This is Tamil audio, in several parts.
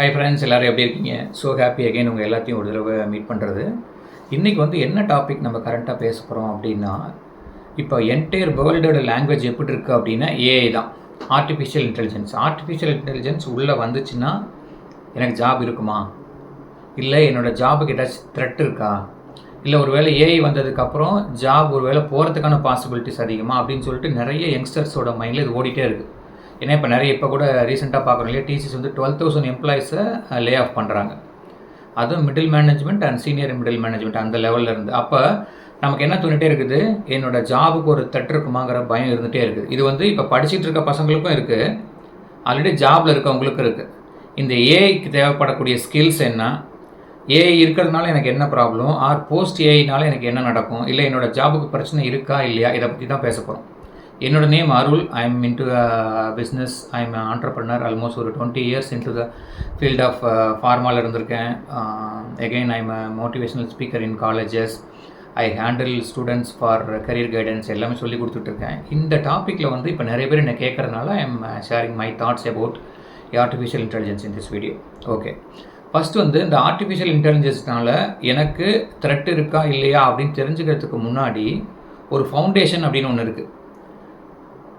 ஹை ஃப்ரெண்ட்ஸ் எல்லோரும் எப்படி இருக்கீங்க? ஸோ ஹாப்பி அகைன் உங்கள் எல்லாத்தையும் ஒரு தடவை மீட் பண்ணுறது இன்றைக்கி வந்து என்ன டாபிக் நம்ம கரண்ட்டாக பேச போகிறோம் அப்படின்னா இப்போ என்டையர் வேர்ல்டோட லாங்குவேஜ் எப்படி இருக்குது அப்படின்னா ஏஐ தான். ஆர்டிஃபிஷியல் இன்டெலிஜென்ஸ் ஆர்டிஃபிஷியல் இன்டெலிஜென்ஸ் உள்ளே வந்துச்சுன்னா எனக்கு ஜாப் இருக்குமா? இல்லை என்னோடய ஜாபுக்கு ஏதாச்சும் த்ரெட் இருக்கா? இல்லை ஒரு வேளை ஏஐ வந்ததுக்கப்புறம் ஜாப் ஒரு வேளை போகிறதுக்கான பாசிபிலிட்டிஸ் அதிகமாக அப்படின்னு சொல்லிட்டு நிறைய யங்ஸ்டர்ஸோட மைண்டில் இது ஓடிட்டே இருக்குது ஏன்னா இப்போ நிறைய இப்போ கூட ரீசெண்டாக பார்க்குறோம் இல்லையா டிசிஸ் வந்து டுவெல் தௌசண்ட் எம்ப்ளாயிஸை லே ஆஃப் பண்ணுறாங்க அதுவும் middle management and senior middle management அந்த லெவலில் இருந்து. அப்போ நமக்கு என்ன தோணிட்டே இருக்குது? என்னோடய ஜாபுக்கு ஒரு தட்டு இருக்குமாங்கிற பயம் இருந்துகிட்டே இருக்குது. இது வந்து இப்போ படிச்சுட்டு இருக்க பசங்களுக்கும் இருக்குது ஆல்ரெடி ஜாபில் இருக்கவங்களுக்கும் இருக்குது இந்த ஏஐக்கு தேவைப்படக்கூடிய ஸ்கில்ஸ் என்ன? ஏஐ இருக்கிறதுனால எனக்கு என்ன ப்ராப்ளம் ஆர் போஸ்ட் ஏஐனால எனக்கு என்ன நடக்கும்? இல்லை என்னோடய ஜாபுக்கு பிரச்சனை இருக்கா? இல்லையா? இதை பற்றி தான் பேச போகிறோம் என்னோட name Arul. I am into business I am entrepreneur almost ஒரு twenty years into the field of ஃபார்மாவில் இருந்திருக்கேன். Again I am motivational speaker in colleges I handle students for career guidance எல்லாமே சொல்லி கொடுத்துட்ருக்கேன். இந்த டாப்பிக்கில் வந்து இப்போ நிறைய பேர் என்ன கேட்குறதுனால I am sharing my thoughts about artificial intelligence in this video okay first வந்து இந்த ஆர்டிஃபிஷியல் இன்டெலிஜென்ஸ்னால எனக்கு த்ரெட் இருக்கா இல்லையா அப்படின்னு தெரிஞ்சுக்கிறதுக்கு முன்னாடி ஒரு ஃபவுண்டேஷன் அப்படின்னு ஒன்று இருக்குது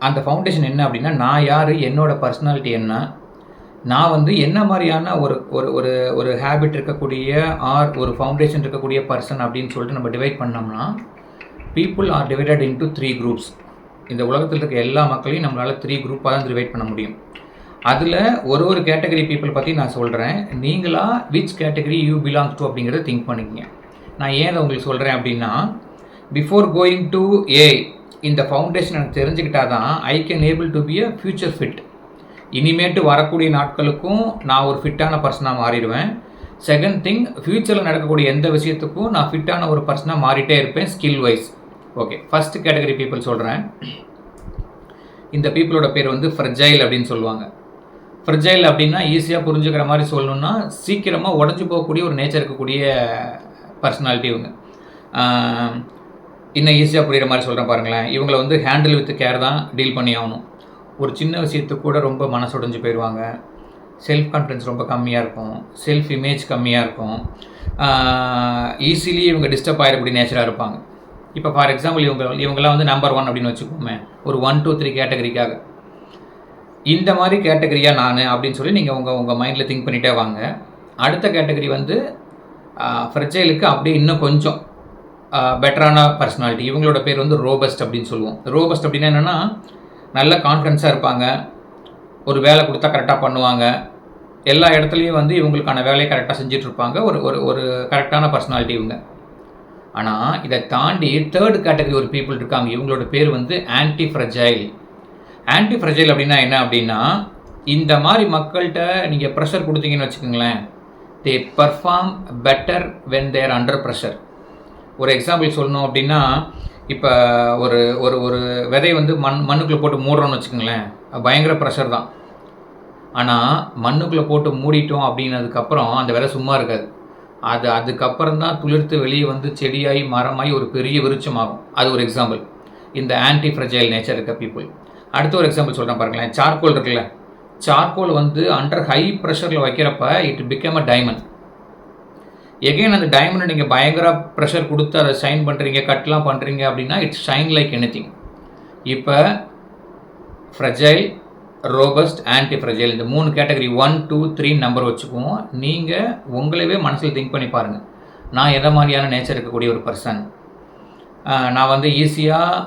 அந்த ஃபவுண்டேஷன் என்ன அப்படின்னா நான் யார் என்னோடய பர்சனாலிட்டி என்ன நான் வந்து என்ன மாதிரியான ஒரு ஒரு ஒரு ஒரு ஹேபிட் இருக்கக்கூடிய ஆர் ஒரு ஃபவுண்டேஷன் இருக்கக்கூடிய பர்சன் அப்படின்னு சொல்லிட்டு நம்ம டிவைட் பண்ணோம்னா people are divided into three groups இந்த உலகத்தில் இருக்க எல்லா மக்களையும் நம்மளால் த்ரீ குரூப்பாக தான் டிவைட் பண்ண முடியும். அதில் ஒரு ஒரு கேட்டகரி பீப்புள் பற்றி நான் சொல்கிறேன் நீங்களாக which category you belongs to அப்படிங்கிறத திங்க் பண்ணிக்கங்க. நான் ஏன் அதை உங்களுக்கு சொல்கிறேன் அப்படின்னா பிஃபோர் கோயிங் டு ஏ இந்த ஃபவுண்டேஷன் எனக்கு தெரிஞ்சுக்கிட்டா தான் I can able to be a future fit இனிமேட்டு வரக்கூடிய நாட்களுக்கும் நான் ஒரு ஃபிட்டான பர்சனாக மாறிடுவேன். செகண்ட் திங் ஃப்யூச்சரில் நடக்கக்கூடிய எந்த விஷயத்துக்கும் நான் ஃபிட்டான ஒரு பர்சனாக மாறிட்டே இருப்பேன் skill wise okay first category people சொல்கிறேன் இந்த பீப்புளோட பேர் வந்து ஃப்ரெஜைல் அப்படின்னு சொல்லுவாங்க. ஃப்ரெஜைல் அப்படின்னா ஈஸியாக புரிஞ்சுக்கிற மாதிரி சொல்லணுன்னா சீக்கிரமாக உடஞ்சி போகக்கூடிய ஒரு நேச்சர் இருக்கக்கூடிய பர்சனாலிட்டி இவங்க. இன்னும் ஈஸியாக புரிகிற மாதிரி சொல்கிறேன் பாருங்களேன். இவங்களை வந்து ஹேண்டில் வித் கேர் தான் டீல் பண்ணி ஆகணும். ஒரு சின்ன விஷயத்துக்கு கூட ரொம்ப மனசுடைஞ்சு போயிடுவாங்க செல்ஃப் கான்ஃபிடன்ஸ் ரொம்ப கம்மியாக இருக்கும். செல்ஃப் இமேஜ் கம்மியாக இருக்கும். ஈஸிலி இவங்க டிஸ்டர்ப் ஆகிடக்கூடிய நேச்சராக இருப்பாங்க. இப்போ ஃபார் எக்ஸாம்பிள் இவங்க இவங்கெல்லாம் வந்து நம்பர் ஒன் அப்படின்னு வச்சுக்கோமே. ஒரு ஒன் டூ த்ரீ கேட்டகரிக்காக இந்த மாதிரி கேட்டகரியாக நான் அப்படின்னு சொல்லி நீங்கள் உங்கள் உங்கள் மைண்டில் திங்க் பண்ணிகிட்டே வாங்க. அடுத்த கேட்டகரி வந்து ஃப்ரெஜைலுக்கு அப்படியே இன்னும் கொஞ்சம் பெட்டரான பர்சனாலிட்டி இவங்களோட பேர் வந்து ரோபஸ்ட் அப்படின்னு சொல்லுவோம். ரோபஸ்ட் அப்படின்னா என்னென்னா நல்ல கான்ஃபிடென்ஸாக இருப்பாங்க. ஒரு வேலை கொடுத்தா கரெக்டாக பண்ணுவாங்க. எல்லா இடத்துலையும் வந்து இவங்களுக்கான வேலையை கரெக்டாக செஞ்சிட்ருப்பாங்க ஒரு ஒரு ஒரு கரெக்டான பர்சனாலிட்டி இவங்க. ஆனால் இதை தாண்டி தேர்ட் கேட்டகரி ஒரு பீப்புள் இருக்காங்க. இவங்களோட பேர் வந்து ஆன்டி ஃப்ரஜைல் ஆன்டி ஃப்ரஜைல் அப்படின்னா என்ன அப்படின்னா இந்த மாதிரி மக்கள்கிட்ட நீங்கள் ப்ரெஷர் கொடுத்தீங்கன்னு வச்சுக்கோங்களேன் they perform better when they're under pressure ஒரு எக்ஸாம்பிள் சொல்லணும் அப்படின்னா இப்போ ஒரு ஒரு ஒரு விதை வந்து மண் மண்ணுக்குள்ளே போட்டு மூடுறோன்னு வச்சுக்கோங்களேன் பயங்கர ப்ரெஷர் தான். ஆனால் மண்ணுக்குள்ளே போட்டு மூடிட்டோம் அப்படின்னதுக்கப்புறம் அந்த விதை சும்மா இருக்காது. அது அதுக்கப்புறம் தான் துளிர்த்து வெளியே வந்து செடியாகி மரமாகி ஒரு பெரிய விருட்சமாகும். அது ஒரு எக்ஸாம்பிள் இந்த ஆன்டி ஃப்ரெஜைல் நேச்சர் இருக்க பீப்புள் அடுத்த ஒரு எக்ஸாம்பிள் சொல்கிறேன் பாருங்களேன். சார்கோல் இருக்குல்ல. சார்கோல் வந்து அண்டர் ஹை ப்ரெஷரில் வைக்கிறப்ப it become a diamond again அந்த டைமண்டை நீங்கள் பயங்கர ப்ரெஷர் கொடுத்து அதை ஷைன் பண்ணுறீங்க கட்லாம் பண்ணுறீங்க அப்படின்னா it's shine like any thing இப்போ ஃப்ரெஜைல் ரோபஸ்ட் ஆன்டி ஃப்ரெஜைல் இந்த மூணு category one two three number வச்சுக்குவோம். நீங்கள் உங்களவே மனசில் திங்க் பண்ணி பாருங்கள் நான் எதை மாதிரியான நேச்சர் இருக்கக்கூடிய ஒரு பர்சன் நான் வந்து ஈஸியாக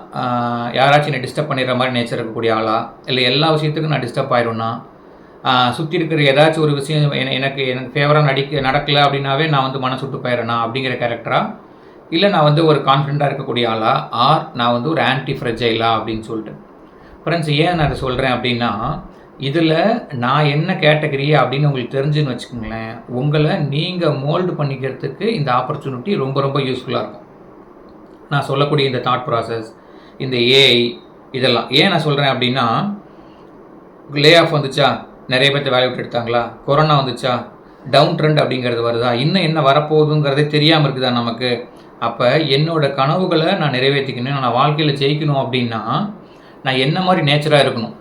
யாராச்சும் என்னை டிஸ்டர்ப் பண்ணிடுற மாதிரி நேச்சர் இருக்கக்கூடிய ஆளா? இல்லை எல்லா விஷயத்துக்கும் நான் டிஸ்டர்ப் ஆயிடும்னா சுற்றி இருக்கிற ஏதாச்சும் ஒரு விஷயம் எனக்கு எனக்கு ஃபேவராக நடிக்க நடக்கலை அப்படின்னாவே நான் வந்து மனசு சுட்டு போயிடுறேனா அப்படிங்கிற கேரக்டராக இல்லை நான் வந்து ஒரு கான்ஃபிடண்ட்டாக இருக்கக்கூடிய ஆளா? ஆர் நான் வந்து ஒரு ஆன்டி ஃப்ரெஜைலா அப்படின்னு சொல்லிட்டு. ஃப்ரெண்ட்ஸ் ஏன் நான் அதை சொல்கிறேன் அப்படின்னா இதில் நான் என்ன கேட்டகரி அப்படின்னு உங்களுக்கு தெரிஞ்சுன்னு வச்சுக்கோங்களேன். உங்களை நீங்கள் மோல்டு பண்ணிக்கிறதுக்கு இந்த ஆப்பர்ச்சுனிட்டி ரொம்ப ரொம்ப யூஸ்ஃபுல்லாக இருக்கும். நான் சொல்லக்கூடிய இந்த தாட் ப்ராசஸ் இந்த ஏஐ இதெல்லாம். ஏன் நான் சொல்கிறேன் அப்படின்னா லே ஆஃப் வந்துச்சா? நிறைய பேர்த்த வேலை விட்டு எடுத்தாங்களா? கொரோனா வந்துச்சா? டவுன் ட்ரெண்ட் அப்படிங்கிறது வருதா? இன்னும் என்ன வரப்போகுதுங்கிறதே தெரியாமல் இருக்குதா நமக்கு? அப்போ என்னோடய கனவுகளை நான் நிறைவேற்றிக்கணும். நான் வாழ்க்கையில் ஜெயிக்கணும் அப்படின்னா நான் என்ன மாதிரி நேச்சராக இருக்கணும்?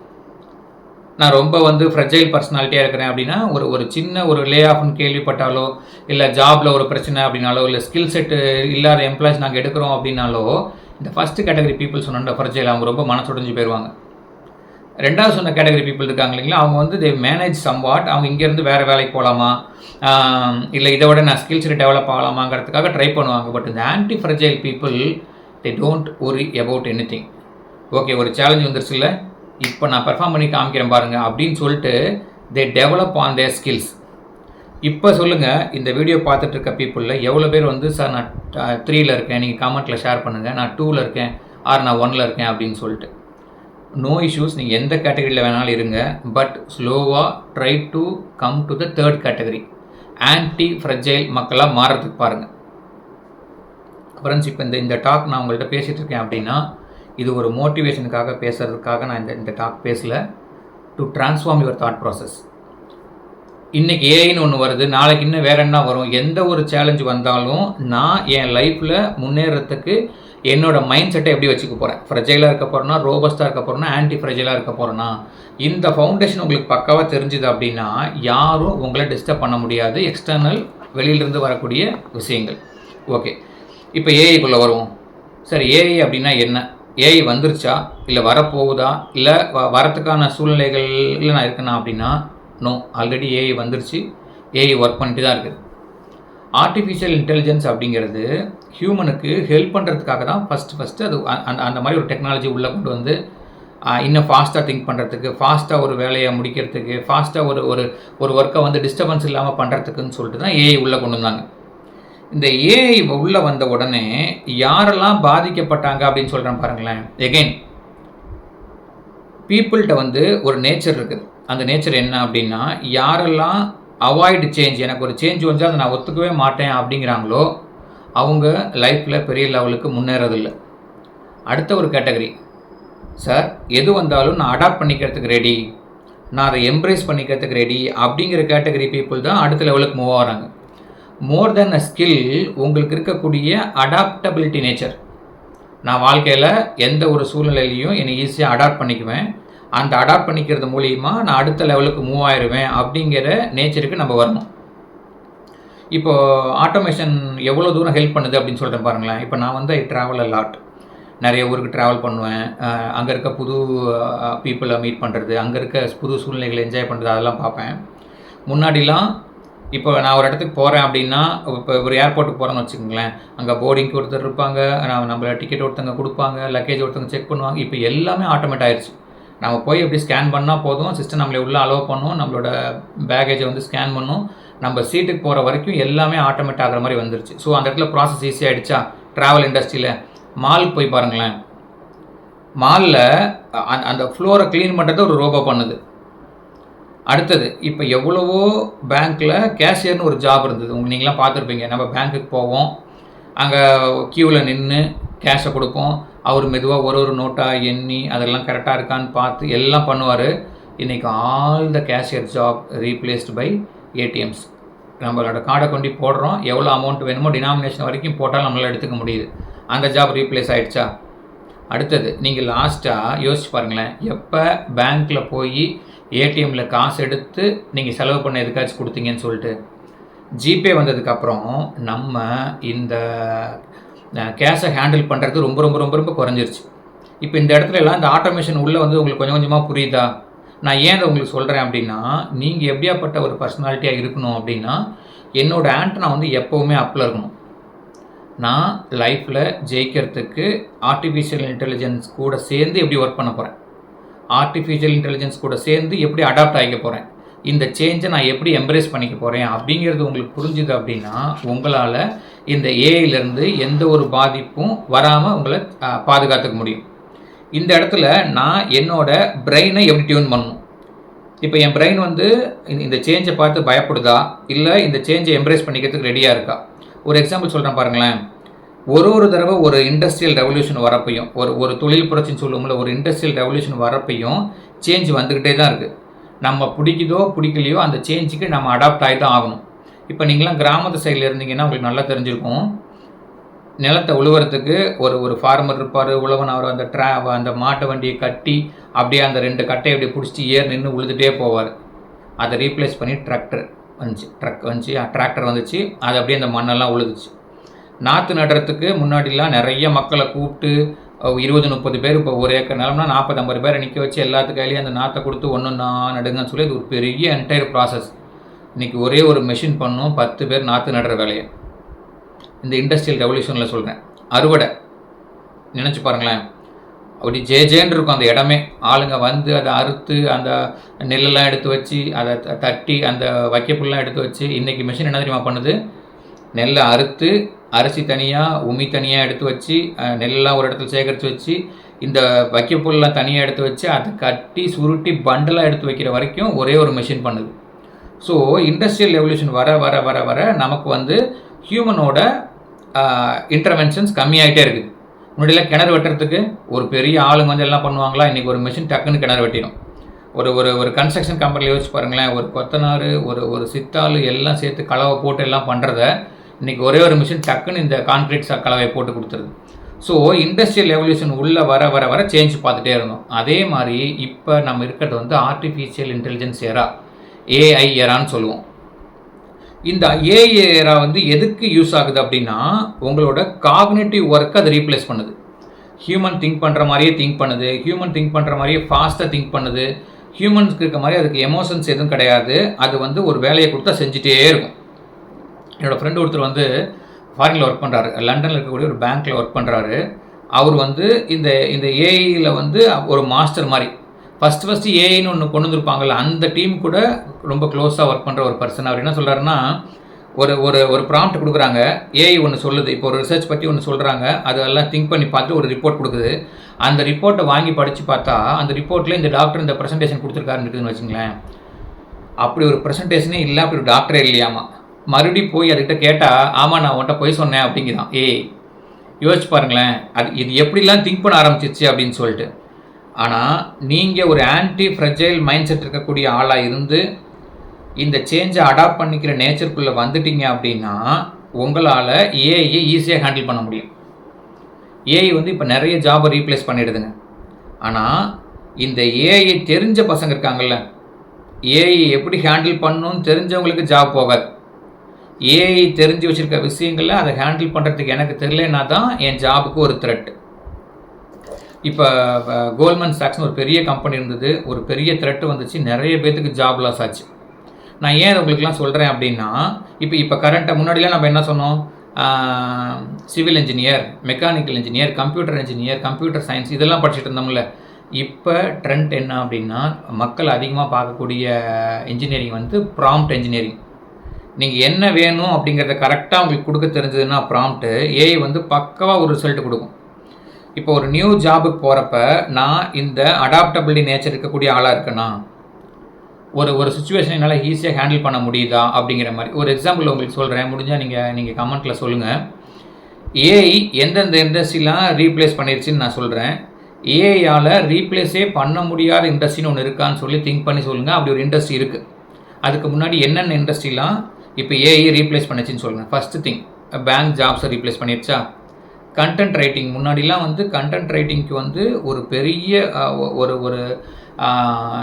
நான் ரொம்ப வந்து ஃப்ரெஜைல் பர்சனாலிட்டியாக இருக்கிறேன் அப்படின்னா ஒரு ஒரு சின்ன ஒரு லே ஆஃப்னு கேள்விப்பட்டாலோ இல்லை ஜாபில் ஒரு பிரச்சனை அப்படின்னாலோ இல்லை ஸ்கில் செட்டு இல்லாத எம்ப்ளாயிஸ் நாங்கள் எடுக்கிறோம் அப்படின்னாலோ இந்த ஃபஸ்ட்டு கேட்டகரி பீப்புள் சொன்ன ஃப்ரெஜைல் அவங்க ரொம்ப மனசுடைஞ்சு போயிடுவாங்க ரெண்டாவது சொன்ன கேட்டகரி பீப்புள் இருக்காங்க இல்லைங்களா? அவங்க வந்து தே மேனேஜ் சம்வாட் அவங்க இங்கேருந்து வேறு வேலைக்கு போகலாமா? இல்லை இதை விட நான் ஸ்கில்ஸில் டெவலப் ஆகலாமாங்கிறதுக்காக ட்ரை பண்ணுவாங்க. பட் இந்த anti fragile people they don't worry about anything okay ஒரு சேலஞ்ச் வந்துருச்சுல்ல இப்போ நான் பெர்ஃபார்ம் பண்ணி காமிக்கிறேன் பாருங்கள் அப்படின்னு சொல்லிட்டு they develop on their skills இப்போ சொல்லுங்கள் இந்த வீடியோ பார்த்துட்டு இருக்க பீப்புளில் எவ்வளோ பேர் வந்து சார் நான் த்ரீயில் இருக்கேன். நீங்கள் கமெண்ட்டில் ஷேர் பண்ணுங்கள் நான் டூவில் இருக்கேன். ஆர் நான் ஒனில் இருக்கேன். அப்படின்னு சொல்லிட்டு. நோ இஷ்யூஸ் நீங்கள் எந்த கேட்டகரியில் வேணாலும் இருங்க. பட் ஸ்லோவாக try to come to the third category anti fragile மக்களாக மாறுறதுக்கு பாருங்கள் ஃப்ரெண்ட்ஸ் இப்போ இந்த இந்த டாக் நான் உங்கள்கிட்ட பேசிகிட்டு இருக்கேன் அப்படின்னா இது ஒரு மோட்டிவேஷனுக்காக பேசுகிறதுக்காக நான் இந்த இந்த டாக் பேசலை. To transform your thought process இன்றைக்கி ஏஐன்னு ஒன்று வருது. நாளைக்கு இன்னும் வேற என்ன வரும்? எந்த ஒரு சேலஞ்ச் வந்தாலும் நான் என் லைஃப்பில் முன்னேறத்துக்கு என்னோட மைண்ட் செட்டை எப்படி வச்சுக்க போகிறேன் ஃப்ரெஜைலாக இருக்க போகிறேன்னா ரோபஸ்ட்டாக இருக்க போகிறேன்னா ஆன்டி ஃப்ரெஜைலாக இருக்க போகிறேன்னா இந்த ஃபவுண்டேஷன் உங்களுக்கு பக்காவாக தெரிஞ்சுது அப்படின்னா யாரும் உங்களை டிஸ்டர்ப் பண்ண முடியாது. எக்ஸ்டர்னல் வெளியிலிருந்து வரக்கூடிய விஷயங்கள். ஓகே இப்போ ஏஐக்குள்ளே வருவோம். சரி ஏஐ அப்படின்னா என்ன? ஏஐ வந்துருச்சா? இல்லை வரப்போகுதா? இல்லை வ வரத்துக்கான சூழ்நிலைகளில் நான் இருக்கேனா அப்படின்னா நோ ஆல்ரெடி ஏஐ வந்துருச்சு. ஏஐ ஒர்க் பண்ணிட்டு தான் இருக்குது. ஆர்டிஃபிஷியல் இன்டெலிஜென்ஸ் அப்படிங்கிறது ஹியூமனுக்கு ஹெல்ப் பண்ணுறதுக்காக தான் ஃபஸ்ட்டு ஃபஸ்ட்டு அது அந்த அந்த மாதிரி ஒரு டெக்னாலஜி உள்ளே கொண்டு வந்து இன்னும் ஃபாஸ்ட்டாக திங்க் பண்ணுறதுக்கு ஃபாஸ்ட்டாக ஒரு வேலையை முடிக்கிறதுக்கு ஃபாஸ்ட்டாக ஒரு ஒரு ஒரு ஒர்க்கை வந்து டிஸ்டர்பன்ஸ் இல்லாமல் பண்ணுறதுக்குன்னு சொல்லிட்டு தான் ஏஐ உள்ளே கொண்டு வந்தாங்க. இந்த ஏஐ உள்ளே வந்த உடனே யாரெல்லாம் பாதிக்கப்பட்டாங்க அப்படின்னு சொல்கிறேன் பாருங்களேன். எகெயின் பீப்புள்கிட்ட வந்து ஒரு நேச்சர் இருக்குது. அந்த நேச்சர் என்ன அப்படின்னா யாரெல்லாம் அவாய்டு சேஞ்ச் எனக்கு ஒரு சேஞ்ச் வந்தால் அதை நான் ஒத்துக்கவே மாட்டேன் அப்படிங்கிறாங்களோ அவங்க லைஃப்பில் பெரிய லெவலுக்கு முன்னேறதில்லை. அடுத்த ஒரு கேட்டகரி சார் எது வந்தாலும் நான் அடாப்ட் பண்ணிக்கிறதுக்கு ரெடி நான் அதை எம்ப்ரேஸ் பண்ணிக்கிறதுக்கு ரெடி அப்படிங்கிற கேட்டகரி பீப்புள் தான் அடுத்த லெவலுக்கு மூவ் ஆகிறாங்க மோர் தென் அ ஸ்கில் உங்களுக்கு இருக்கக்கூடிய அடாப்டபிலிட்டி நேச்சர் நான் வாழ்க்கையில் எந்த ஒரு சூழ்நிலையிலையும் என்னை ஈஸியாக அடாப்ட் பண்ணிக்குவேன். அந்த அடாப்ட் பண்ணிக்கிறது மூலியமாக நான் அடுத்த லெவலுக்கு மூவ் ஆயிடுவேன் அப்படிங்கிற நேச்சருக்கு நம்ம வரணும். இப்போது ஆட்டோமேஷன் எவ்வளோ தூரம் ஹெல்ப் பண்ணுது அப்படின்னு சொல்கிறேன் பாருங்களேன். இப்போ நான் வந்து ஐ ட்ராவல் அ லாட் நிறைய ஊருக்கு ட்ராவல் பண்ணுவேன். அங்கே இருக்க புது பீப்புளை மீட் பண்ணுறது அங்கே இருக்க புது சூழ்நிலைகளை என்ஜாய் பண்ணுறது அதெல்லாம் பார்ப்பேன். முன்னாடிலாம் இப்போ நான் ஒரு இடத்துக்கு போகிறேன் அப்படின்னா இப்போ ஒரு ஏர்போர்ட்டுக்கு போகிறேன்னு வச்சுக்கோங்களேன். அங்கே போர்டிங்க்கு ஒருத்தர் இருப்பாங்க. நான் நம்மள டிக்கெட் ஒருத்தவங்க கொடுப்பாங்க லக்கேஜ் ஒருத்தவங்க செக் பண்ணுவாங்க. இப்போ எல்லாமே ஆட்டோமேட் ஆயிடுச்சு நம்ம போய் எப்படி ஸ்கேன் பண்ணால் போதும். சிஸ்டம் நம்மளை உள்ளே அலோவ் பண்ணும். நம்மளோட பேகேஜை வந்து ஸ்கேன் பண்ணும். நம்ம சீட்டுக்கு போகிற வரைக்கும் எல்லாமே ஆட்டோமேட் ஆகிற மாதிரி வந்துருச்சு. ஸோ அந்த இடத்துல ப்ராசஸ் ஈஸியாகிடுச்சா ட்ராவல் இண்டஸ்ட்ரியில் மாலுக்கு போய் பாருங்களேன். மாலில் அந்த ஃப்ளோரை க்ளீன் பண்ணுறது ஒரு ரோபோ பண்ணுது. அடுத்தது இப்போ எவ்வளவோ பேங்க்கில் கேஷியர்னு ஒரு ஜாப் இருந்தது. உங்க நீங்களாம் பார்த்துருப்பீங்க. நம்ம பேங்க்குக்கு போவோம். அங்கே க்யூவில் நின்று கேஷை கொடுப்போம். அவர் மெதுவாக ஒரு ஒரு நோட்டாக எண்ணி அதெல்லாம் கரெக்டாக இருக்கான்னு பார்த்து எல்லாம் பண்ணுவார். இன்றைக்கி all the cashier job replaced by ATMs நம்மளோட கார்டை கொண்டு போடுறோம். எவ்வளோ அமௌண்ட் வேணுமோ டினாமினேஷன் வரைக்கும் போட்டால் நம்மளால் எடுத்துக்க முடியுது. அந்த ஜாப் ரீப்ளேஸ் ஆகிடுச்சா அடுத்தது நீங்கள் லாஸ்ட்டாக யோசிச்சு பாருங்களேன். எப்போ பேங்க்கில் போய் ஏடிஎம்மில் காசு எடுத்து நீங்கள் செலவு பண்ண எதுக்காச்சும் கொடுத்தீங்கன்னு சொல்லிட்டு. ஜிபே வந்ததுக்கப்புறம் நம்ம இந்த கேஷை ஹேண்டில் பண்ணுறது ரொம்ப ரொம்ப ரொம்ப ரொம்ப குறைஞ்சிருச்சு. இப்போ இந்த இடத்துல எல்லாம் இந்த ஆட்டோமேஷன் உள்ளே வந்து உங்களுக்கு கொஞ்சம் கொஞ்சமாக புரியுதா? நான் ஏன் அதை உங்களுக்கு சொல்கிறேன் அப்படின்னா நீங்கள் எப்படியாப்பட்ட ஒரு பர்சனாலிட்டியாக இருக்கணும் அப்படின்னா என்னோடய ஆண்டனா வந்து எப்போவுமே அப்பில் இருக்கணும். நான் லைஃப்பில் ஜெயிக்கிறதுக்கு ஆர்டிஃபிஷியல் இன்டெலிஜென்ஸ் கூட சேர்ந்து எப்படி ஒர்க் பண்ண போகிறேன் ஆர்டிஃபிஷியல் இன்டெலிஜென்ஸ் கூட சேர்ந்து எப்படி அடாப்ட் ஆகிக்க போகிறேன் இந்த சேஞ்சை நான் எப்படி எம்ப்ரேஸ் பண்ணிக்க போகிறேன் அப்படிங்கிறது உங்களுக்கு புரிஞ்சுது அப்படின்னா உங்களால் இந்த ஏஐலேருந்து எந்த ஒரு பாதிப்பும் வராமல் உங்களை பாதுகாத்துக்க முடியும். இந்த இடத்துல நான் என்னோட பிரெயினை எப்படி டியூன் பண்ணணும்? இப்போ என் பிரெயின் வந்து இந்த சேஞ்சை பார்த்து பயப்படுதா? இல்லை இந்த சேஞ்சை எம்ப்ரேஸ் பண்ணிக்கிறதுக்கு ரெடியாக இருக்கா? ஒரு எக்ஸாம்பிள் சொல்கிறேன் பாருங்களேன். ஒரு ஒரு தடவை ஒரு இண்டஸ்ட்ரியல் ரெவல்யூஷன் வரப்பையும் ஒரு ஒரு தொழில் புரட்சின்னு சொல்லுவோம்ல ஒரு இண்டஸ்ட்ரியல் ரெவல்யூஷன் வரப்பையும் சேஞ்ச் வந்துக்கிட்டே தான் இருக்குது நம்ம பிடிக்குதோ பிடிக்கலையோ அந்த சேஞ்சுக்கு நம்ம அடாப்ட் ஆகி தான் ஆகணும். இப்போ நீங்களாம் கிராமத்து சைடில் இருந்தீங்கன்னா உங்களுக்கு நல்லா தெரிஞ்சிருக்கும். நிலத்தை உழுவுறதுக்கு ஒரு ஒரு ஃபார்மர் இருப்பார் உழவன் அவர் அந்த ட்ரா அந்த மாட்டு வண்டியை கட்டி அப்படியே அந்த ரெண்டு கட்டையை அப்படியே பிடிச்சி ஏர் நின்று உழுதுகிட்டே போவார். அதை ரீப்ளேஸ் பண்ணி டிராக்டர் வந்துச்சு. ட்ரக் வந்துச்சு டிராக்டர் வந்துச்சு. அது அப்படியே அந்த மண்ணெல்லாம் உழுதுச்சு. நாற்று நடுறதுக்கு முன்னாடிலாம் நிறைய மக்களை கூப்பிட்டு இருபது முப்பது பேர் இப்போ ஒரு ஏக்கர் நிலம்னா நாற்பது ஐம்பது பேரை நிற்க வச்சு எல்லாத்து கையிலையும் அந்த நாற்றை கொடுத்து ஒன்று நான் நடுங்கன்னு சொல்லி இது ஒரு பெரிய என்டையர் ப்ராசஸ் இன்றைக்கி ஒரே ஒரு மெஷின் பண்ணும் பத்து பேர் நாற்று நடுற வேலையை. இந்த இண்டஸ்ட்ரியல் ரெவல்யூஷனில் சொல்கிறேன் அறுவடை. நினச்சி பாருங்களேன். அப்படி ஜே ஜேன்னு இருக்கும் அந்த இடமே. ஆளுங்க வந்து அதை அறுத்து அந்த நெல்லெல்லாம் எடுத்து வச்சு அதை தட்டி அந்த வைக்கப்புல்லாம் எடுத்து வச்சு இன்றைக்கி மிஷின் என்ன தெரியுமா பண்ணுது? நெல்லை அறுத்து அரிசி தனியாக உமி தனியாக எடுத்து வச்சு நெல்லாம் ஒரு இடத்துல சேகரித்து வச்சு இந்த வைக்கப்புல்லாம் தனியாக எடுத்து வச்சு அதை கட்டி சுருட்டி பண்டலாக எடுத்து வைக்கிற வரைக்கும் ஒரே ஒரு மிஷின் பண்ணுது. ஸோ இண்டஸ்ட்ரியல் ரெவல்யூஷன் வர வர வர வர நமக்கு வந்து ஹியூமனோட இன்டர்வென்ஷன்ஸ் கம்மியாகிட்டே இருக்குது. முன்னாடியெல்லாம் கிணறு வெட்டுறதுக்கு ஒரு பெரிய ஆளுங்க வந்து எல்லாம் பண்ணுவாங்களா? இன்றைக்கி ஒரு மிஷின் டக்குன்னு கிணறு வெட்டிடும். ஒரு ஒரு ஒரு கன்ஸ்ட்ரக்ஷன் கம்பெனியில் யோசிச்சு பாருங்களேன் ஒரு கொத்தனார் ஒரு ஒரு சித்தாள் எல்லாம் சேர்த்து கலவை போட்டு எல்லாம் பண்ணுறத இன்றைக்கி ஒரே ஒரு மிஷின் டக்குன்னு இந்த கான்கிரீட் ச- கலவையை போட்டு கொடுத்துருது. ஸோ இண்டஸ்ட்ரியல் ரெவல்யூஷன் உள்ளே வர வர வர சேஞ்ச் பார்த்துட்டே இருந்தோம். அதே மாதிரி இப்போ நம்ம இருக்கிறது வந்து ஆர்டிஃபிஷியல் இன்டெலிஜென்ஸ் ஏரா ஏஐ ஏரான்னு சொல்லுவோம். இந்த ஏஐ ஏரா வந்து எதுக்கு யூஸ் ஆகுது அப்படின்னா உங்களோட காக்னேட்டிவ் ஒர்க்கை அதை ரீப்ளேஸ் பண்ணுது. ஹியூமன் திங்க் பண்ணுற மாதிரியே திங்க் பண்ணுது. ஹியூமன் திங்க் பண்ணுற மாதிரியே ஃபாஸ்ட்டாக திங்க் பண்ணுது. ஹியூமன்ஸ்க்கு இருக்க மாதிரி அதுக்கு எமோஷன்ஸ் எதுவும் கிடையாது. அது வந்து ஒரு வேலையை கொடுத்தா செஞ்சுட்டே இருக்கும். என்னோடய ஃப்ரெண்டு ஒருத்தர் வந்து ஃபாரினில் ஒர்க் பண்ணுறாரு லண்டனில் இருக்கக்கூடிய ஒரு பேங்க்கில் ஒர்க் பண்ணுறாரு அவர் வந்து இந்த இந்த ஏஐயில் வந்து ஒரு மாஸ்டர் மாதிரி. ஃபஸ்ட்டு ஃபஸ்ட்டு ஏஐன்னு ஒன்று கொண்டு வந்திருப்பாங்கள்ல அந்த டீம் கூட ரொம்ப க்ளோஸாக ஒர்க் பண்ணுற ஒரு பர்சன் அவர் என்ன சொல்கிறாருன்னா ஒரு ஒரு ஒரு ப்ராம்ப்ட் கொடுக்குறாங்க. ஏஐ ஒன்று சொல்லுது. இப்போ ஒரு ரிசர்ச் பற்றி ஒன்று சொல்கிறாங்க அதெல்லாம் திங்க் பண்ணி பார்த்து ஒரு ரிப்போர்ட் கொடுக்குது. அந்த ரிப்போர்ட்டை வாங்கி படித்து பார்த்தா அந்த ரிப்போர்ட்டில் இந்த டாக்டர் இந்த ப்ரெசன்டேஷன் கொடுத்துருக்காருன்னு இருக்குதுன்னு வச்சுங்களேன். அப்படி ஒரு ப்ரெசன்டேஷனே இல்லை அப்படி ஒரு டாக்டரே இல்லையாமா? மறுபடியும் போய் அதுக்கிட்ட கேட்டால் ஆமாம் நான் உன்கிட்ட போய் சொன்னேன் அப்படிங்கிறான் ஏய் யோசிச்சு பாருங்களேன் அது இது எப்படிலாம் திங்க் பண்ண ஆரம்பிச்சிச்சு அப்படின்னு சொல்லிட்டு. ஆனால் நீங்கள் ஒரு ஆன்டி ஃப்ரெஜைல் மைண்ட் செட் இருக்கக்கூடிய ஆளாக இருந்து இந்த சேஞ்சை அடாப்ட் பண்ணிக்கிற நேச்சருக்குள்ளே வந்துட்டீங்க அப்படின்னா உங்களால் ஏஐயை ஈஸியாக ஹேண்டில் பண்ண முடியும். ஏஐ வந்து இப்போ நிறைய ஜாபை ரீப்ளேஸ் பண்ணிடுதுங்க. ஆனால் இந்த ஏஐ தெரிஞ்ச பசங்க இருக்காங்கல்ல ஏஐ எப்படி ஹேண்டில் பண்ணணும்னு தெரிஞ்சவங்களுக்கு ஜாப் போகாது. ஏஐ தெரிஞ்சு வச்சுருக்க விஷயங்களில் அதை ஹேண்டில் பண்ணுறதுக்கு எனக்கு தெரியலனா தான் என் ஜாபுக்கு ஒரு த்ரெட் இப்போ கோல்மன் சாக்ஸ்னு ஒரு பெரிய கம்பெனி இருந்தது. ஒரு பெரிய த்ரெட்டு வந்துச்சு. நிறைய பேர்த்துக்கு ஜாப் லாஸ் ஆச்சு. நான் ஏன் உங்களுக்குலாம் சொல்கிறேன் அப்படின்னா இப்போ இப்போ கரண்ட்டை முன்னாடிலாம் நம்ம என்ன சொன்னோம்? Civil engineer mechanical engineer computer engineer computer science இதெல்லாம் படிச்சுட்டு இருந்தோம்ல. இப்போ ட்ரெண்ட் என்ன அப்படின்னா மக்கள் அதிகமாக பார்க்கக்கூடிய இன்ஜினியரிங் வந்து ப்ராம்ப்ட் இன்ஜினியரிங் நீங்கள் என்ன வேணும் அப்படிங்கிறத கரெக்டாக உங்களுக்கு கொடுக்க தெரிஞ்சதுன்னா ப்ராம்ப்ட்டு ஏஐ வந்து பக்கவாக ஒரு ரிசல்ட் கொடுக்கும். இப்போ ஒரு நியூ ஜாபுக்கு போகிறப்ப நான் இந்த அடாப்டபிலிட்டி நேச்சர் இருக்கக்கூடிய ஆளாக இருக்கேன்னா ஒரு ஒரு சுச்சுவேஷன் என்னால் ஈஸியாக ஹேண்டில் பண்ண முடியுதா அப்படிங்கிற மாதிரி. ஒரு எக்ஸாம்பிள் உங்களுக்கு சொல்கிறேன் முடிஞ்சால் நீங்கள் நீங்கள் கமெண்ட்டில் சொல்லுங்கள் ஏஐ எந்தெந்த இண்டஸ்ட்ரிலாம் ரீப்ளேஸ் பண்ணிருச்சுன்னு நான் சொல்கிறேன் ஏஐயால் ரீப்ளேஸே பண்ண முடியாத இண்டஸ்ட்ரின்னு ஒன்று இருக்கான்னு சொல்லி திங்க் பண்ணி சொல்லுங்கள் அப்படி ஒரு இண்டஸ்ட்ரி இருக்குது அதுக்கு முன்னாடி என்னென்ன இண்டஸ்ட்ரிலாம் இப்போ ஏஐ ரீப்ளேஸ் பண்ணுச்சுன்னு சொல்லுங்கள் ஃபஸ்ட்டு திங் பேங்க் ஜாப்ஸை ரீப்ளேஸ் பண்ணிருச்சா கண்டென்ட் ரைட்டிங் முன்னாடிலாம் வந்து கண்டென்ட் ரைட்டிங்க்கு வந்து ஒரு பெரிய ஒரு ஒரு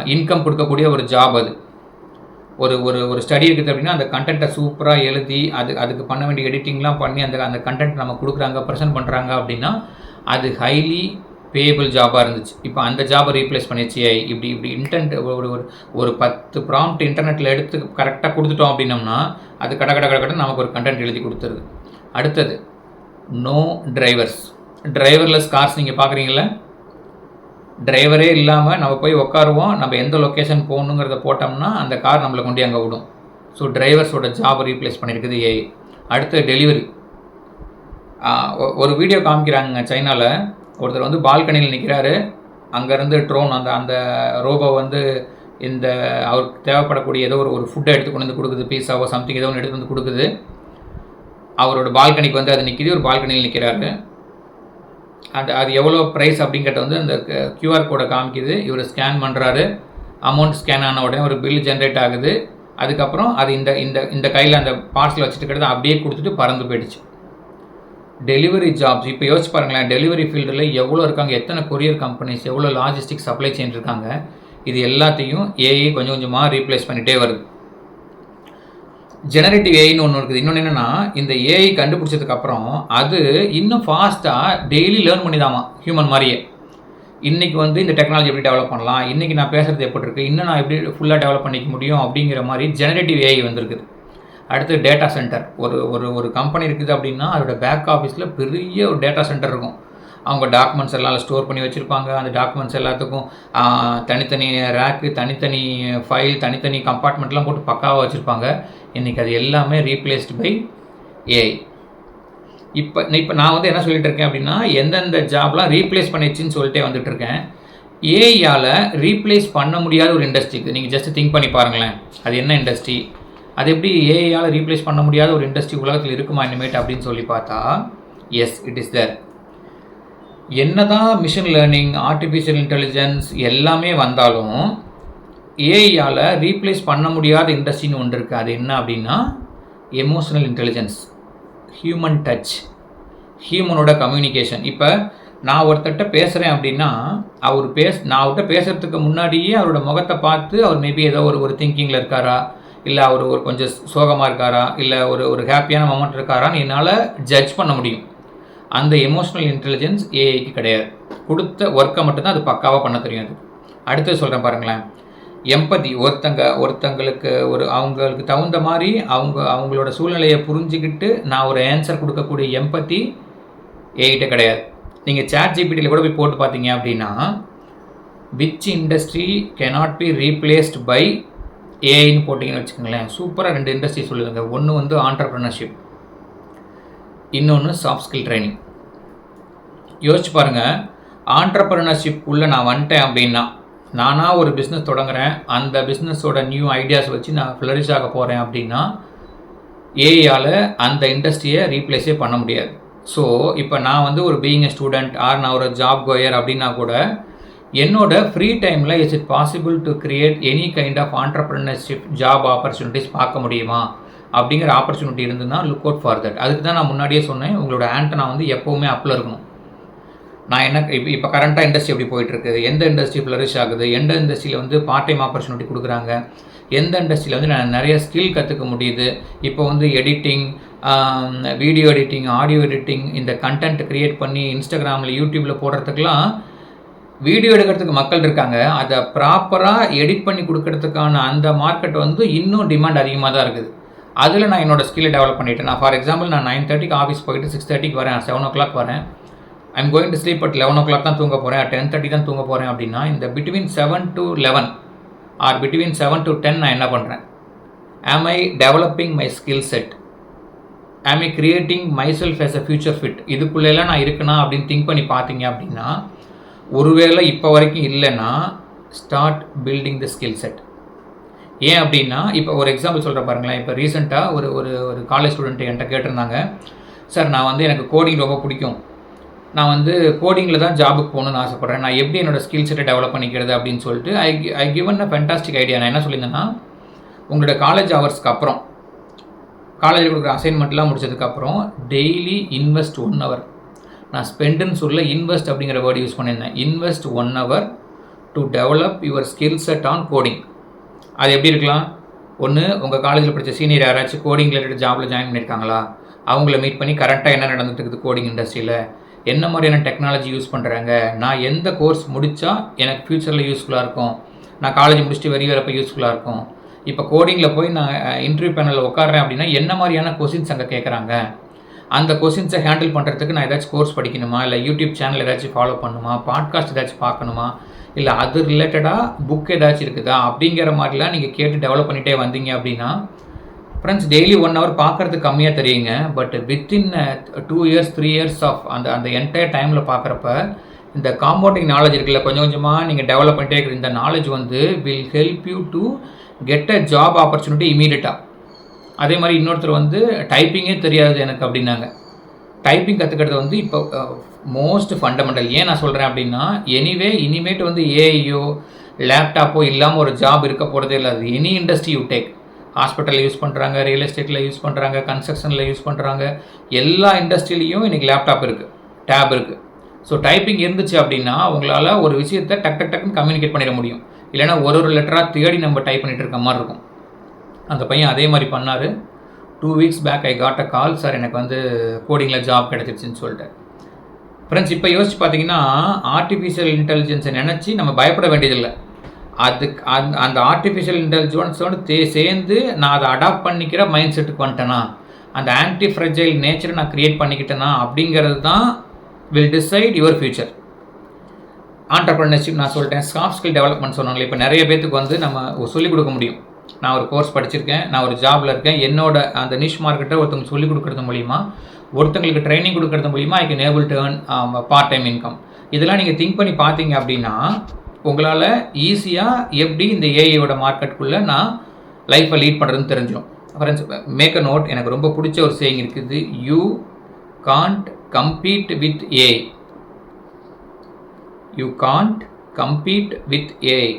இன்கம் கொடுக்கக்கூடிய ஒரு ஜாப் அது. ஒரு ஒரு ஒரு ஸ்டடி இருக்குது அப்படின்னா அந்த கண்டென்ட்டை சூப்பராக எழுதி அது அதுக்கு பண்ண வேண்டிய எடிட்டிங்லாம் பண்ணி அந்த அந்த கண்டென்ட் நம்ம கொடுக்குறாங்க ப்ரெசென்ட் பண்ணுறாங்க அப்படின்னா அது ஹைலி பேபிள் ஜாபாக இருந்துச்சு. இப்போ அந்த ஜாபை ரீப்ளேஸ் பண்ணிடுச்சு ஏஐ இப்படி இப்படி இன்டென்ட் ஒரு ஒரு ஒரு பத்து ப்ராம்ப்ட் இன்டர்நெட்டில் எடுத்து கரெக்டாக கொடுத்துட்டோம் அப்படின்னம்னா அது கட கட கட நமக்கு ஒரு கண்டென்ட் எழுதி கொடுத்துருது. அடுத்தது நோ டிரைவர்ஸ் டிரைவர்லெஸ் கார்ஸ் நீங்கள் பார்க்குறீங்களா டிரைவரே இல்லாமல் நம்ம போய் உட்காருவோம் நம்ம எந்த லொக்கேஷன் போகணுங்கிறத போட்டோம்னா அந்த கார் நம்மளை கொண்டு அங்கே விடும். ஸோ டிரைவர்ஸோட ஜாபை ரீப்ளேஸ் பண்ணியிருக்குது ஏஐ அடுத்து டெலிவரி ஒரு வீடியோ காமிக்கிறாங்க சைனாவில் ஒருத்தர் வந்து பால்கனியில் நிற்கிறாரு அங்கேருந்து ட்ரோன் அந்த அந்த ரோபோ வந்து இந்த அவருக்கு தேவைப்படக்கூடிய ஏதோ ஒரு ஒரு ஃபுட்டை எடுத்து கொண்டு வந்து கொடுக்குது பீஸாவோ சம்திங் ஏதோ ஒன்று எடுத்து வந்து கொடுக்குது. அவரோட பால்கனிக்கு வந்து அது நிற்கிது ஒரு பால்கனியில் நிற்கிறாரு அது அது எவ்வளோ ப்ரைஸ் அப்படிங்கிறத வந்து அந்த கியூஆர் கோடை காமிக்குது. இவர் ஸ்கேன் பண்ணுறாரு அமௌண்ட் ஸ்கேன் ஆன உடனே ஒரு பில் ஜென்ரேட் ஆகுது. அதுக்கப்புறம் அது இந்த இந்த இந்த கையில் அந்த பார்சல் வச்சுட்டு கிட்ட அப்படியே கொடுத்துட்டு பறந்து போயிடுச்சு. டெலிவரி ஜாப்ஸ் இப்போ யோசிச்சு பாருங்களேன் டெலிவரி ஃபீல்டில் எவ்வளோ இருக்காங்க எத்தனை கொரியர் கம்பெனிஸ் எவ்வளோ லாஜிஸ்டிக் சப்ளை செயின் இருக்காங்க இது எல்லாத்தையும் ஏஐ கொஞ்சம் கொஞ்சமாக ரீப்ளேஸ் பண்ணிகிட்டே வருது. ஜெனரேட்டிவ் ஏஐன்னு ஒன்று இருக்குது. இன்னொன்று என்னென்னா இந்த ஏஐ கண்டுபிடிச்சதுக்கப்புறம் அது இன்னும் ஃபாஸ்ட்டாக டெய்லி லேர்ன் பண்ணிதாமா ஹியூமன் மாதிரியே. இன்றைக்கி வந்து இந்த டெக்னாலஜி எப்படி டெவலப் பண்ணலாம் இன்றைக்கி நான் பேசுகிறது எப்படி இருக்குது இன்னும் நான் எப்படி ஃபுல்லாக டெவலப் பண்ணிக்க முடியும் அப்படிங்கிற மாதிரி ஜெனரேட்டிவ் ஏஐ வந்திருக்குது. அடுத்து டேட்டா சென்டர் ஒரு ஒரு ஒரு கம்பெனி இருக்குது அப்படின்னா அதோட பேக் ஆஃபீஸில் பெரிய ஒரு டேட்டா சென்டர் இருக்கும். அவங்க டாக்குமெண்ட்ஸ் எல்லாம் ஸ்டோர் பண்ணி வச்சுருப்பாங்க. அந்த டாக்குமெண்ட்ஸ் எல்லாத்துக்கும் தனித்தனி ரேக்கு தனித்தனி ஃபைல் தனித்தனி கம்பார்ட்மெண்ட்லாம் போட்டு பக்காவாக வச்சுருப்பாங்க. இன்றைக்கி அது எல்லாமே ரீப்ளேஸ்டு பை ஏஐ இப்போ இப்போ நான் வந்து என்ன சொல்லிட்டு இருக்கேன் அப்படின்னா எந்தெந்த ஜாப்லாம் ரீப்ளேஸ் பண்ணிடுச்சின்னு சொல்லிட்டே வந்துட்டு இருக்கேன். ஏஐயால் ரீப்ளேஸ் பண்ண முடியாத ஒரு இண்டஸ்ட்ரிக்கு நீங்கள் ஜஸ்ட் திங்க் பண்ணி பாருங்களேன். அது என்ன இண்டஸ்ட்ரி அது எப்படி ஏஐயால் ரீப்ளேஸ் பண்ண முடியாத ஒரு இண்டஸ்ட்ரி உலகத்தில் இருக்குமா இனிமேட் அப்படின்னு சொல்லி பார்த்தா எஸ் இட் இஸ் தேர் என்னதான் மிஷின் லேர்னிங் ஆர்டிஃபிஷியல் இன்டெலிஜென்ஸ் எல்லாமே வந்தாலும் ஏஐயால் ரீப்ளேஸ் பண்ண முடியாத இண்டஸ்ட்ரின்னு ஒன்று இருக்குது அது என்ன அப்படின்னா எமோஷனல் இன்டெலிஜென்ஸ் ஹியூமன் டச் ஹியூமனோட கம்யூனிகேஷன் இப்போ நான் ஒருத்தர்கிட்ட பேசுகிறேன் அப்படின்னா அவர் பேச நான் அவர்கிட்ட பேசுகிறதுக்கு முன்னாடியே அவரோட முகத்தை பார்த்து அவர் மேபி ஏதோ ஒரு ஒரு திங்கிங்கில் இருக்காரா? இல்லை அவர் ஒரு கொஞ்சம் சோகமாக இருக்காரா? இல்லை ஒரு ஒரு ஹாப்பியான மொமெண்ட் இருக்காரான்னு என்னால் ஜட்ஜ் பண்ண முடியும். அந்த எமோஷ்னல் இன்டெலிஜென்ஸ் ஏஐக்கு கிடையாது. கொடுத்த ஒர்க்கை மட்டும்தான் அது பக்காவாக பண்ண தெரியும் அது அடுத்தது சொல்கிறேன் பாருங்களேன். எம்பதி ஒருத்தங்க ஒருத்தங்களுக்கு ஒரு அவங்களுக்கு தகுந்த மாதிரி அவங்க அவங்களோட சூழ்நிலையை புரிஞ்சுக்கிட்டு நான் ஒரு ஆன்சர் கொடுக்கக்கூடிய எம்பத்தி ஏகிட்ட கிடையாது. நீங்கள் சேட் ஜிபிடியில் கூட போய் போட்டு பார்த்தீங்க அப்படின்னா which industry cannot be replaced by ஏஐன்னு போட்டிங்கன்னு வச்சுக்கோங்களேன் சூப்பராக ரெண்டு இண்டஸ்ட்ரி சொல்லுவாங்க ஒன்று வந்து ஆண்டர்ப்ரனர்ஷிப் இன்னொன்று சாஃப்ட் ஸ்கில் ட்ரைனிங் யோசிச்சு பாருங்கள் ஆண்டர்ப்ரனர்ஷிப் உள்ளே நான் வந்துட்டேன் அப்படின்னா நானாக ஒரு பிஸ்னஸ் தொடங்குறேன் அந்த பிஸ்னஸோட நியூ ஐடியாஸ் வச்சு நான் ஃப்ளரிஷ் ஆக போகிறேன் அப்படின்னா ஏஐயால் அந்த இண்டஸ்ட்ரியை ரீப்ளேஸே பண்ண முடியாது. ஸோ இப்போ நான் வந்து ஒரு பீயிங் எ ஸ்டூடெண்ட் ஆர் நான் ஒரு ஜாப் கோயர் அப்படின்னா கூட என்னோட ஃப்ரீ டைமில் is it possible to create any kind of entrepreneurship job opportunities பார்க்க முடியுமா? அப்படிங்கிற ஆப்பர்ச்சுனிட்டி இருந்ததுன்னா லுக் அவுட் ஃபார் தட் அதுக்கு தான் நான் முன்னாடியே சொன்னேன் உங்களோட ஆண்டனா வந்து எப்போவுமே அப்பில் இருக்கணும். நான் என்ன இப்போ இப்போ கரண்ட்டாக இண்டஸ்ட்ரி எப்படி போயிட்டுருக்குது எந்த இண்டஸ்ட்ரி ஃப்ளரிஷ் ஆகுது? எந்த இண்டஸ்ட்ரியில் வந்து பார்ட் டைம் ஆப்பர்ச்சுனிட்டி கொடுக்குறாங்க? எந்த இண்டஸ்ட்ரியில் வந்து நான் நிறைய ஸ்கில் கற்றுக்க முடியுது? இப்போ வந்து editing video editing audio editing இந்த கண்டென்ட் க்ரியேட் பண்ணி இன்ஸ்டாகிராமில் யூடியூப்பில் போடுறதுக்கெலாம் வீடியோ எடுக்கிறதுக்கு மக்கள் இருக்காங்க. அதை ப்ராப்பராக எடிட் பண்ணி கொடுக்கறதுக்கான அந்த மார்க்கெட் வந்து இன்னும் டிமாண்ட் அதிகமாக தான் இருக்குது. அதில் நான் என்னோடய ஸ்கில்லை டெவலப் பண்ணிவிட்டேன் நான் ஃபார் எக்ஸாம்பிள் நான் நைன் தேர்ட்டிக்கு ஆஃபீஸ் போயிட்டு சிக்ஸ் தேர்ட்டிக்கு வரேன். செவன் ஓ கிளாக் வரேன். I'm going to sleep at eleven o'clock தான் தூங்க போகிறேன் டென் தேர்ட்டி தான் தூங்க போகிறேன் அப்படின்னா இந்த between seven to eleven or between seven to ten நான் என்ன பண்ணுறேன் am I developing my skill set am I creating myself as a future fit இதுக்குள்ளெல்லாம் நான் இருக்கணும் அப்படின்னு திங்க் பண்ணி பார்த்தீங்க அப்படின்னா ஒருவேளை இப்போ வரைக்கும் இல்லைன்னா start building the skill set ஏன் அப்படின்னா இப்போ ஒரு எக்ஸாம்பிள் சொல்கிற பாருங்களேன். இப்போ ரீசெண்டாக ஒரு ஒரு ஒரு காலேஜ் ஸ்டூடெண்ட் என்கிட்ட கேட்டிருந்தாங்க. சார் நான் வந்து எனக்கு கோடிங் ரொம்ப பிடிக்கும். நான் வந்து கோடிங்கில் தான் ஜாபுக்கு போகணுன்னு ஆசைப்பட்றேன். நான் எப்படி என்னோடய ஸ்கில் செட்டை டெவலப் பண்ணிக்கிறது? அப்படின்னு சொல்லிட்டு I I given a fantastic idea நான் என்ன சொல்லியிருந்தேன்னா உங்களோட காலேஜ் ஹவர்ஸ்க்கு அப்புறம் காலேஜில் கொடுக்குற அசைன்மெண்ட்லாம் முடிச்சதுக்கப்புறம் டெய்லி இன்வெஸ்ட் ஒன் ஹவர் நான் ஸ்பெண்டுன்னு சொல்ல இன்வெஸ்ட் அப்படிங்கிற வேர்டு யூஸ் பண்ணியிருந்தேன். Invest one hour to develop your skill set on coding அது எப்படி இருக்கலாம்? ஒன்று உங்கள் காலேஜில் படித்த சீனியர் யாராச்சும் கோடிங் ரிலேட்டட் ஜாபில் ஜாயின் பண்ணியிருக்காங்களா அவங்கள மீட் பண்ணி கரெக்டாக என்ன நடந்துட்டு இருக்குது கோடிங் இண்டஸ்ட்ரியில் என்ன மாதிரியான டெக்னாலஜி யூஸ் பண்ணுறாங்க நான் எந்த கோர்ஸ் முடித்தா எனக்கு ஃப்யூச்சரில் யூஸ்ஃபுல்லாக இருக்கும்? நான் காலேஜ் முடிச்சுட்டு வெளியே வரப்போ யூஸ்ஃபுல்லாக இருக்கும்? இப்போ கோடிங்கில் போய் நான் இன்டர்வியூ பேனலில் உட்காடுறேன் அப்படின்னா என்ன மாதிரியான கொஷின்ஸ் அங்கே கேட்குறாங்க அந்த கொஷின்ஸை ஹேண்டில் பண்ணுறதுக்கு நான் ஏதாச்சும் கோர்ஸ் படிக்கணுமா? இல்லை யூடியூப் சேனல் ஏதாச்சும் ஃபாலோ பண்ணுமா? பாட்காஸ்ட் ஏதாச்சும் பார்க்கணுமா? இல்லை அது ரிலேட்டடாக புக் ஏதாச்சும் இருக்குதா? அப்படிங்கிற மாதிரிலாம் நீங்கள் கேட்டு டெவலப் பண்ணிகிட்டே வந்தீங்க அப்படின்னா ஃப்ரெண்ட்ஸ் டெய்லி ஒன் ஹவர் பார்க்குறது கம்மியாக தெரியுங்க. But within two years three years of அந்த அந்த என்டையர் டைமில் பார்க்குறப்ப இந்த காம்பவுண்டிங் நாலேஜ் இருக்குல்ல கொஞ்சம் கொஞ்சமாக நீங்கள் டெவலப் பண்ணிட்டே இருக்கிற இந்த நாலேஜ் வந்து will help you to get a job opportunity இமீடியட்டாக அதே மாதிரி இன்னொருத்தர் வந்து டைப்பிங்கே தெரியாது எனக்கு அப்படின்னாங்க. டைப்பிங் கற்றுக்கிறது வந்து இப்போ மோஸ்ட் ஃபண்டமெண்டல் ஏன் நான் சொல்கிறேன் அப்படின்னா எனிவே இனிமேட்டு வந்து ஏஐயோ லேப்டாப்போ இல்லாமல் ஒரு ஜாப் இருக்க போகிறதே இல்லை. அது எனி இண்டஸ்ட்ரி யூ டேக் ஹாஸ்பிட்டலில் யூஸ் பண்ணுறாங்க ரியல் எஸ்டேட்டில் யூஸ் பண்ணுறாங்க கன்ஸ்ட்ரக்ஷனில் யூஸ் பண்ணுறாங்க எல்லா இண்டஸ்ட்ரியிலையும் இன்றைக்கி லேப்டாப் இருக்குது டேப் இருக்குது ஸோ டைப்பிங் இருந்துச்சு அப்படின்னா உங்களால் ஒரு விஷயத்தை டக் டக் டக்குன்னு கம்யூனிகேட் பண்ணிட முடியும். இல்லைனா ஒரு ஒரு லெட்டராக தேடி நம்ம டைப் பண்ணிகிட்டு இருக்க மாதிரி இருக்கும். அந்த பையன் அதே மாதிரி பண்ணார். Two weeks back I got a call sir எனக்கு வந்து கோடிங்கில் ஜாப் கிடச்சிருச்சுன்னு சொல்லிட்டு ஃப்ரெண்ட்ஸ் இப்போ யோசிச்சு பார்த்தீங்கன்னா ஆர்டிஃபிஷியல் இன்டெலிஜென்ஸை நினச்சி நம்ம பயப்பட வேண்டியதில்லை. அதுக்கு அந்த அந்த ஆர்டிஃபிஷியல் இன்டெலிஜென்ஸோடு தே சேர்ந்து நான் அதை அடாப்ட் பண்ணிக்கிற மைண்ட் செட்டுக்கு வந்துட்டேனா? அந்த ஆன்டி ஃப்ரெஜைல் நேச்சரை நான் க்ரியேட் பண்ணிக்கிட்டேனா? அப்படிங்கிறது தான் will decide your future entrepreneurship நான் சொல்லிட்டேன். சாஃப்ட் ஸ்கில் டெவலப்மெண்ட் சொன்னாங்களே இப்போ நிறைய பேத்துக்கு வந்து நம்ம சொல்லிக் கொடுக்க முடியும். நான் ஒரு கோர்ஸ் படிச்சிருக்கேன் நான் ஒரு ஜாபில் இருக்கேன். என்னோட அந்த நிஷ் மார்க்கெட்டை ஒருத்தவங்க சொல்லிக் கொடுக்குறது மூலிமா ஒருத்தங்களுக்கு ட்ரைனிங் கொடுக்குறது மூலிமா I can able to earn part time income இதெல்லாம் நீங்கள் திங்க் பண்ணி பார்த்தீங்க அப்படின்னா உங்களால் ஈஸியாக எப்படி இந்த ஏஐயோட மார்க்கெட்டுக்குள்ளே நான் லைஃப்பை லீட் பண்ணுறதுன்னு தெரிஞ்சிடும். ஃப்ரெண்ட்ஸ் மேக் அ நோட் எனக்கு ரொம்ப பிடிச்ச ஒரு சேயிங் இருக்குது you can't compete with a you can't compete with AI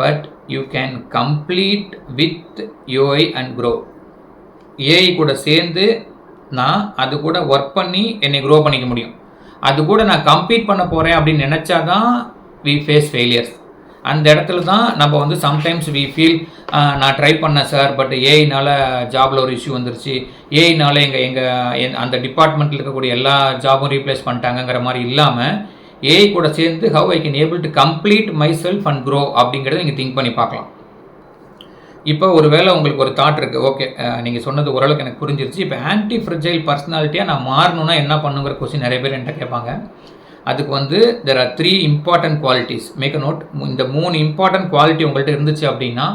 but you can complete with UI and grow AI கூட சேர்ந்து நான் அது கூட ஒர்க் பண்ணி என்னை க்ரோ பண்ணிக்க முடியும். அது கூட நான் கம்ப்ளீட் பண்ண போகிறேன் அப்படின்னு நினச்சா தான் வி ஃபேஸ் ஃபெயிலியர்ஸ் அந்த இடத்துல தான் நம்ம வந்து சம்டைம்ஸ் வி ஃபீல் நான் ட்ரை பண்ணேன் சார் பட் ஏஐனால் ஜாபில் ஒரு இஷ்யூ வந்துருச்சு. ஏஐனால் எங்கள் எங்கள் அந்த டிபார்ட்மெண்ட்டில் இருக்கக்கூடிய எல்லா ஜாபும் ரீப்ளேஸ் பண்ணிட்டாங்கங்கிற மாதிரி இல்லாமல் ஏஐ கூட சேர்ந்து how I can able to complete myself and grow அப்படிங்கிறத நீங்கள் திங்க் பண்ணி பார்க்கலாம். இப்போ ஒரு வேளை உங்களுக்கு ஒரு தாட் இருக்குது ஓகே நீங்கள் சொன்னது ஓரளவுக்கு எனக்கு புரிஞ்சிருச்சு. இப்போ ஆன்டி ஃப்ரிஜைல் பர்சனாலிட்டியாக நான் மாறணும்னா என்ன பண்ணுங்கிற கொஸ்டின் நிறைய பேர் என்கிட்ட கேட்பாங்க. அதுக்கு வந்து there are three important qualities make a note இந்த மூணு இம்பார்ட்டன்ட் குவாலிட்டி உங்கள்கிட்ட இருந்துச்சு அப்படின்னா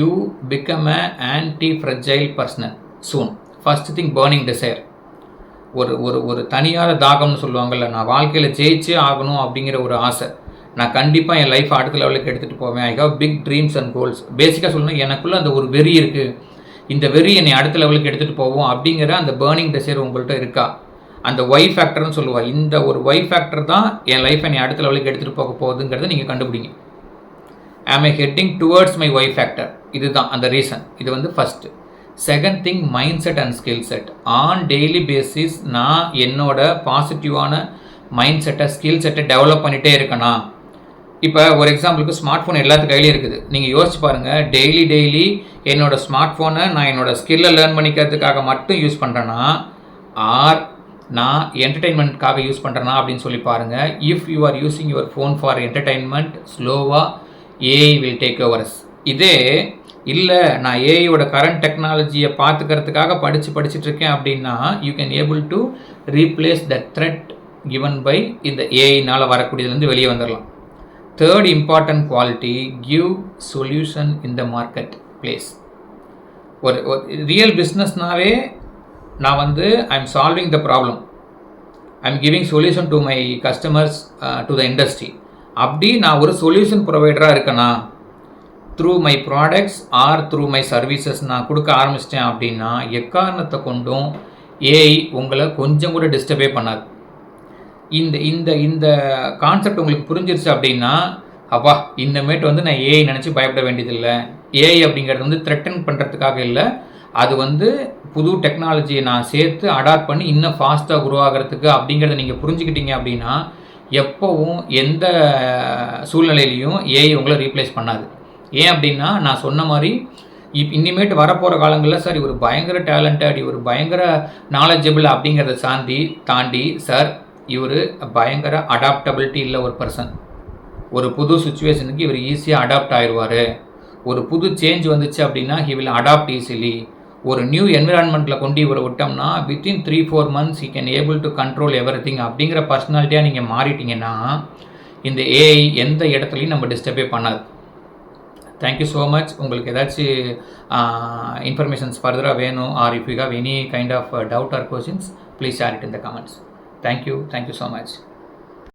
you become a anti fragile personal soon first thing burning desire ஒரு ஒரு ஒரு தனியாத தாகம்னு சொல்லுவாங்கள்ல நான் வாழ்க்கையில் ஜெயிச்சே ஆகணும் அப்படிங்கிற ஒரு ஆசை. நான் கண்டிப்பாக என் லைஃப் அடுத்த லெவலுக்கு எடுத்துகிட்டு போவேன். I have big dreams and goals பேசிக்காக சொல்லணும் எனக்குள்ளே அந்த ஒரு வெறி இருக்குது இந்த வெறி என்னை அடுத்த லெவலுக்கு எடுத்துகிட்டு போவோம் அப்படிங்கிற அந்த பேர்னிங் டிசைர் உங்கள்கிட்ட இருக்கா? அந்த ஒய் ஃபேக்டர்னு சொல்லுவாள் இந்த ஒரு ஒய் ஃபேக்டர் தான் என் லைஃப்பை என்னை அடுத்த லெவலுக்கு எடுத்துகிட்டு போக போகுதுங்கிறத நீங்கள் கண்டுபிடிங்க. I I heading towards my why factor இதுதான் அந்த ரீசன் இது வந்து first second thing mindset and skill set on daily basis நான் என்னோட பாசிட்டிவான மைண்ட் செட்டை ஸ்கில் செட்டை டெவலப் பண்ணிகிட்டே இருக்கேனா? இப்போ ஒரு எக்ஸாம்பிளுக்கு ஸ்மார்ட் ஃபோன் எல்லாத்து கையிலையும் இருக்குது. நீங்கள் யோசிச்சு பாருங்கள் டெய்லி டெய்லி என்னோடய ஸ்மார்ட் ஃபோனை நான் என்னோடய ஸ்கில்லை லேர்ன் பண்ணிக்கிறதுக்காக மட்டும் யூஸ் பண்ணுறேன்னா ஆர் நான் என்டர்டெயின்மெண்ட்காக யூஸ் பண்ணுறேனா அப்படின்னு சொல்லி பாருங்கள் if you are using your phone for entertainment ஸ்லோவாக ஏஐ வில் டேக் ஓவர்ஸ் இதே இல்லை நான் ஏஐயோட கரண்ட் டெக்னாலஜியை பார்த்துக்கிறதுக்காக படித்து படிச்சுட்ருக்கேன் அப்படின்னா you can able to replace the threat given by இந்த ஏஐனால் வரக்கூடியதுலேருந்து வெளியே வந்துடலாம் third important quality give solution in the marketplace ஒரு ரியல் பிஸ்னஸ்னாவே நான் வந்து I am solving the problem I am giving solution to my customers to the industry அப்படி நான் ஒரு சொல்யூஷன் ப்ரொவைடராக இருக்கேனா through my products or through my services நான் கொடுக்க ஆரம்பிச்சிட்டேன் அப்படின்னா எக்காரணத்தை கொண்டும் ஏஐ உங்களை கொஞ்சம் கூட டிஸ்டர்பே பண்ணாது. இந்த இந்த இந்த கான்செப்ட் உங்களுக்கு புரிஞ்சிருச்சு அப்படின்னா அப்பா இந்தமேட்டு வந்து நான் ஏஐ நினச்சி பயப்பட வேண்டியதில்லை. ஏஐ அப்படிங்கிறது வந்து த்ரெட்டன் பண்ணுறதுக்காக இல்லை. அது வந்து புது டெக்னாலஜியை நான் சேர்த்து அடாப்ட் பண்ணி இன்னும் ஃபாஸ்ட்டாக குரோ ஆகிறதுக்கு அப்படிங்கிறத நீங்கள் புரிஞ்சுக்கிட்டீங்க அப்படின்னா எப்போவும் எந்த சூழ்நிலையிலையும் ஏஐ உங்களை ரீப்ளேஸ் பண்ணாது. ஏன் அப்படின்னா நான் சொன்ன மாதிரி இப் இனிமேட்டு வரப்போகிற காலங்களில் சார் இவர் பயங்கர டேலண்டட் இவர் பயங்கர நாலேஜபிள் அப்படிங்கிறத சாந்தி தாண்டி சார் இவர் பயங்கர அடாப்டபிலிட்டி இல்லை ஒரு பர்சன் ஒரு புது சுச்சுவேஷனுக்கு இவர் ஈஸியாக அடாப்ட் ஆயிடுவார் ஒரு புது சேஞ்ச் வந்துச்சு அப்படின்னா ஹி வில் அடாப்ட் ஈஸிலி ஒரு நியூ என்விரான்மெண்ட்டில் கொண்டு இவரை விட்டோம்னா within three four months he can able to control everything அப்படிங்கிற பர்சனாலிட்டியாக நீங்கள் மாறிட்டீங்கன்னா இந்த ஏஐ எந்த இடத்துலையும் நம்ம டிஸ்டர்பே பண்ணாது. தேங்க்யூ ஸோ மச் உங்களுக்கு ஏதாச்சும் இன்ஃபர்மேஷன்ஸ் ஃபர்தராக வேணும் or if you have any kind of doubt or questions please share it in the comments thank you thank you so much